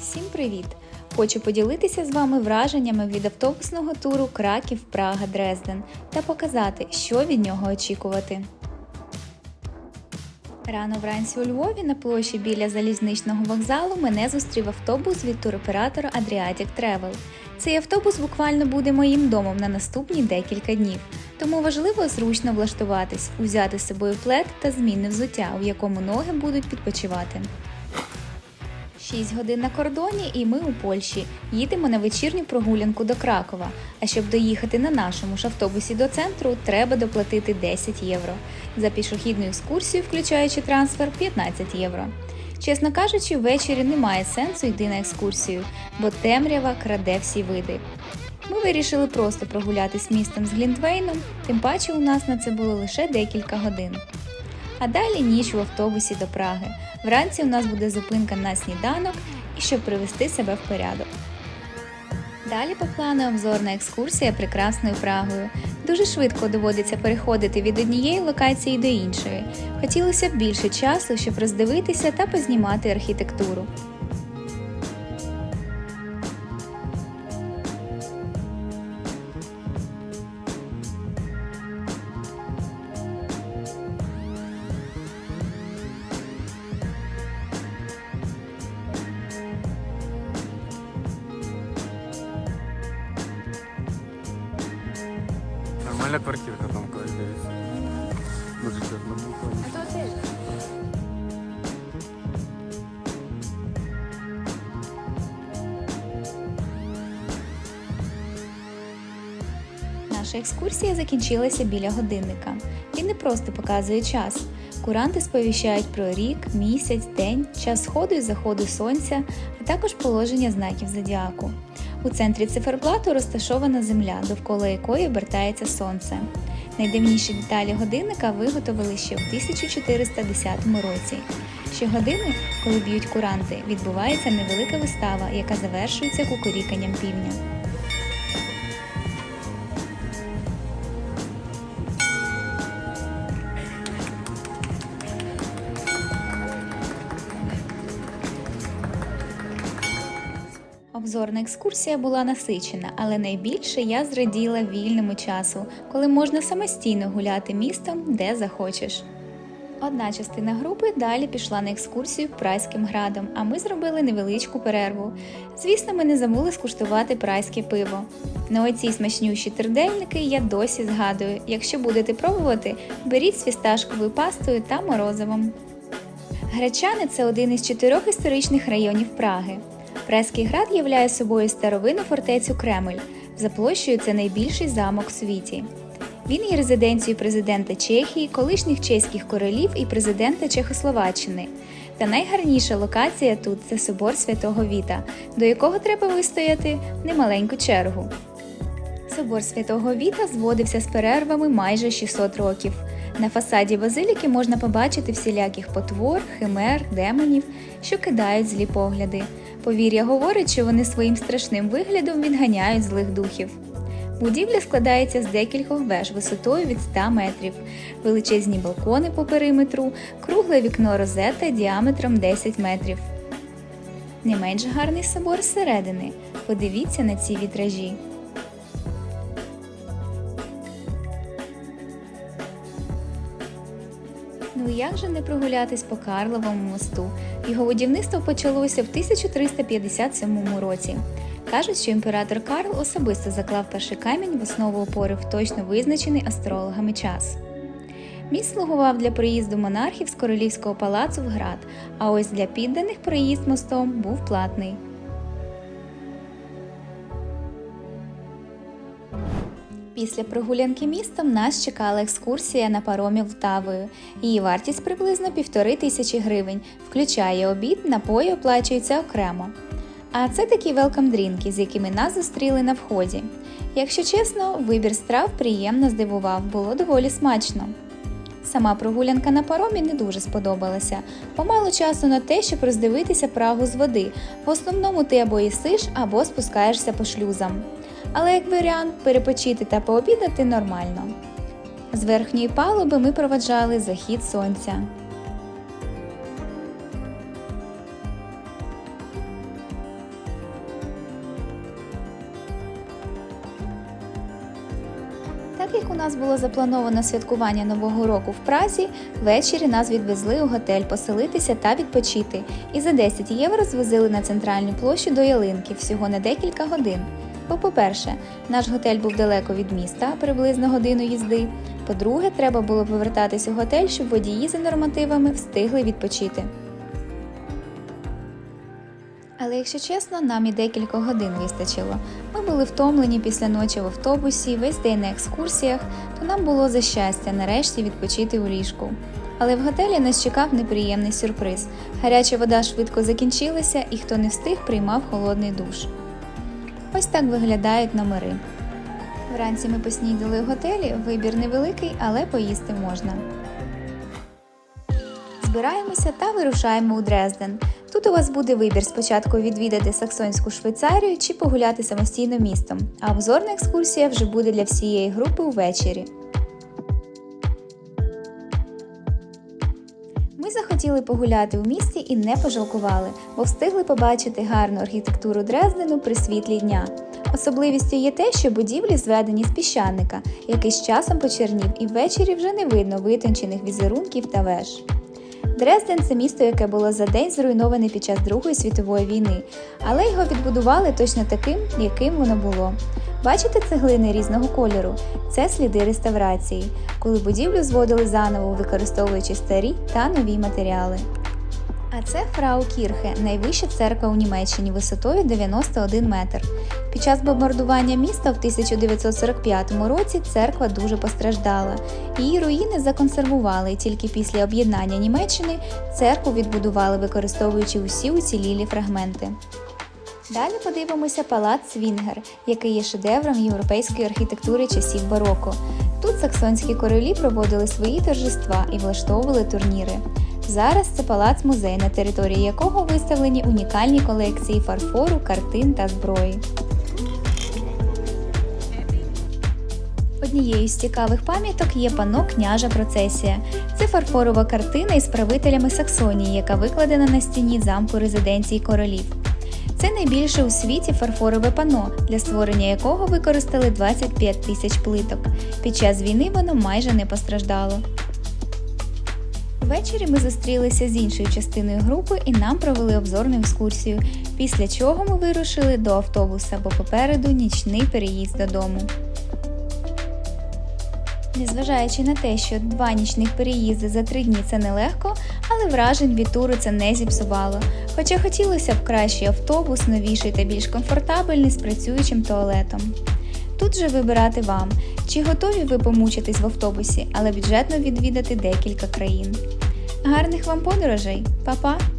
Всім привіт! Хочу поділитися з вами враженнями від автобусного туру Краків, Прага, Дрезден та показати, що від нього очікувати. Рано вранці у Львові на площі біля залізничного вокзалу мене зустрів автобус від туроператора Adriatic Travel. Цей автобус буквально буде моїм домом на наступні декілька днів, тому важливо зручно влаштуватись, узяти з собою плед та змінне взуття, у якому ноги будуть відпочивати. 6 годин на кордоні і ми у Польщі. Їдемо на вечірню прогулянку до Кракова. А щоб доїхати на нашому ж автобусі до центру, треба доплатити 10 євро. За пішохідну екскурсію, включаючи трансфер, 15 євро. Чесно кажучи, ввечері немає сенсу йти на екскурсію, бо темрява краде всі види. Ми вирішили просто прогулятись містом з Глінтвейном, тим паче у нас на це було лише декілька годин. А далі ніч в автобусі до Праги. Вранці у нас буде зупинка на сніданок і щоб привести себе в порядок. Далі по плану обзорна екскурсія прекрасною Прагою. Дуже швидко доводиться переходити від однієї локації до іншої. Хотілося б більше часу, щоб роздивитися та познімати архітектуру. Нормальна квартирка там колись було. Наша екскурсія закінчилася біля годинника. Він не просто показує час. Куранти сповіщають про рік, місяць, день, час сходу і заходу сонця, а також положення знаків зодіаку. У центрі циферблату розташована земля, довкола якої обертається сонце. Найдавніші деталі годинника виготовили ще в 1410 році. Щогодини, коли б'ють куранти, відбувається невелика вистава, яка завершується кукуріканням півня. Обзорна екскурсія була насичена, але найбільше я зраділа вільному часу, коли можна самостійно гуляти містом, де захочеш. Одна частина групи далі пішла на екскурсію Прайським градом, а ми зробили невеличку перерву. Звісно, ми не забули скуштувати прайське пиво. На оці смачнющі тердельники я досі згадую. Якщо будете пробувати, беріть з фісташковою пастою та морозивом. Гречани це один із чотирьох історичних районів Праги. Преський град являє собою старовинну фортецю Кремль. За площею це найбільший замок в світі. Він є резиденцією президента Чехії, колишніх чеських королів і президента Чехословаччини. Та найгарніша локація тут це собор святого Віта, до якого треба вистояти немаленьку чергу. Собор святого Віта зводився з перервами майже 600 років. На фасаді базиліки можна побачити всіляких потвор, химер, демонів, що кидають злі погляди. Повір'я говорить, що вони своїм страшним виглядом відганяють злих духів. Будівля складається з декількох веж висотою від 100 метрів, величезні балкони по периметру, кругле вікно розета діаметром 10 метрів. Не менш гарний собор зсередини. Подивіться на ці вітражі. Ну як же не прогулятись по Карловому мосту? Його будівництво почалося в 1357 році. Кажуть, що імператор Карл особисто заклав перший камінь в основу опори в точно визначений астрологами час. Міст слугував для приїзду монархів з королівського палацу в град, а ось для підданих проїзд мостом був платний. Після прогулянки містом нас чекала екскурсія на паромі Лтавою. Її вартість приблизно півтори тисячі гривень, включає обід, напої оплачуються окремо. А це такі велкам-дрінки, з якими нас зустріли на вході. Якщо чесно, вибір страв приємно здивував, було доволі смачно. Сама прогулянка на паромі не дуже сподобалася. Помало часу на те, щоб роздивитися Прагу з води. В основному ти або їсиш, або спускаєшся по шлюзам але як варіант перепочити та пообідати нормально. З верхньої палуби ми проведжали захід сонця. Так як у нас було заплановано святкування Нового року в Празі, ввечері нас відвезли у готель поселитися та відпочити. І за 10 євро звозили на центральну площу до ялинки всього на декілька годин. Бо, по-перше, наш готель був далеко від міста, приблизно годину їзди. По-друге, треба було повертатись у готель, щоб водії за нормативами встигли відпочити. Але якщо чесно, нам і декілька годин вистачило. Ми були втомлені після ночі в автобусі, весь день на екскурсіях, то нам було за щастя нарешті відпочити у ліжку. Але в готелі нас чекав неприємний сюрприз. Гаряча вода швидко закінчилася, і хто не встиг, приймав холодний душ. Ось так виглядають номери. Вранці ми поснідали в готелі, вибір невеликий, але поїсти можна. Збираємося та вирушаємо у Дрезден. Тут у вас буде вибір спочатку відвідати Саксонську Швейцарію чи погуляти самостійно містом, а обзорна екскурсія вже буде для всієї групи увечері. Ми захотіли погуляти у місті і не пожалкували, бо встигли побачити гарну архітектуру Дрездену при світлі дня. Особливістю є те, що будівлі зведені з піщаника, який з часом почернів, і ввечері вже не видно витончених візерунків та веж. Дрезден це місто, яке було за день зруйноване під час Другої світової війни, але його відбудували точно таким, яким воно було. Бачите цеглини різного кольору? Це сліди реставрації, коли будівлю зводили заново, використовуючи старі та нові матеріали. А це Фрау Кірхе, найвища церква у Німеччині висотою 91 метр. Під час бомбардування міста в 1945 році церква дуже постраждала. Її руїни законсервували, і тільки після об'єднання Німеччини церкву відбудували, використовуючи усі уцілілі фрагменти. Далі подивимося палац Свінгер, який є шедевром європейської архітектури часів бароко. Тут саксонські королі проводили свої торжества і влаштовували турніри. Зараз це палац-музей, на території якого виставлені унікальні колекції фарфору, картин та зброї. Однією з цікавих пам'яток є панно княжа процесія. Це фарфорова картина із правителями Саксонії, яка викладена на стіні замку резиденції королів. Це найбільше у світі фарфорове панно, для створення якого використали 25 тисяч плиток. Під час війни воно майже не постраждало. Ввечері ми зустрілися з іншою частиною групи і нам провели обзорну екскурсію, після чого ми вирушили до автобуса, бо попереду нічний переїзд додому. Незважаючи на те, що два нічних переїзди за три дні це нелегко, але вражень від туру це не зіпсувало. Хоча хотілося б кращий автобус, новіший та більш комфортабельний з працюючим туалетом. Тут же вибирати вам, чи готові ви помучитись в автобусі, але бюджетно відвідати декілька країн. Гарних вам подорожей, Па-па!